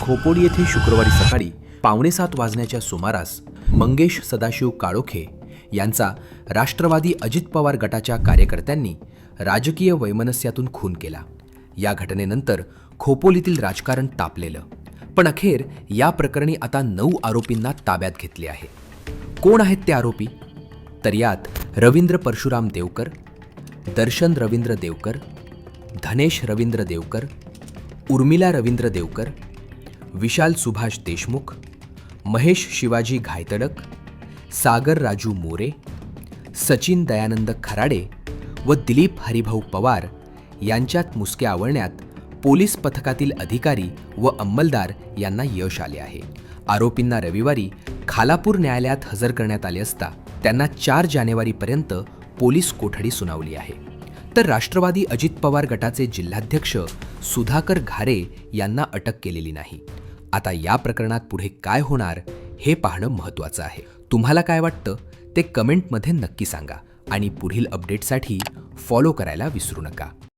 खोपोली येथे शुक्रवारी सकाळी पावणेसात वाजण्याच्या सुमारास मंगेश सदाशिव काळोखे यांचा राष्ट्रवादी अजित पवार गटाच्या कार्यकर्त्यांनी राजकीय वैमनस्यातून खून केला. या घटनेनंतर खोपोलीतील राजकारण तापलेलं. पण अखेर या प्रकरणी आता नऊ आरोपींना ताब्यात घेतले आहे. कोण आहेत ते आरोपी? तर यात रवींद्र परशुराम देवकर दर्शन रवींद्र देवकर धनेश रवींद्र देवकर उर्मिला रवींद्र देवकर विशाल सुभाष देशमुख महेश शिवाजी घायतडक सागर राजू मोरे सचिन दयानंद खराडे व दिलीप हरिभाऊ पवार यांच्यात मुसके आवळण्यात पोलीस पथकातील अधिकारी व अंमलदार यांना यश आले आहे. आरोपींना रविवारी खालापूर न्यायालयात हजर करण्यात आले असता त्यांना चार जानेवारीपर्यंत पोलीस कोठडी सुनावली आहे. तर राष्ट्रवादी अजित पवार गटाचे जिल्हाध्यक्ष सुधाकर घारे यांना अटक केलेली नाही. आता या प्रकरणात पुढे काय होणार हे पाहणं महत्त्वाचं आहे. तुम्हाला काय वाटतं? ते कमेंटमध्ये नक्की सांगा आणि पुढील अपडेटसाठी फॉलो करायला विसरू नका.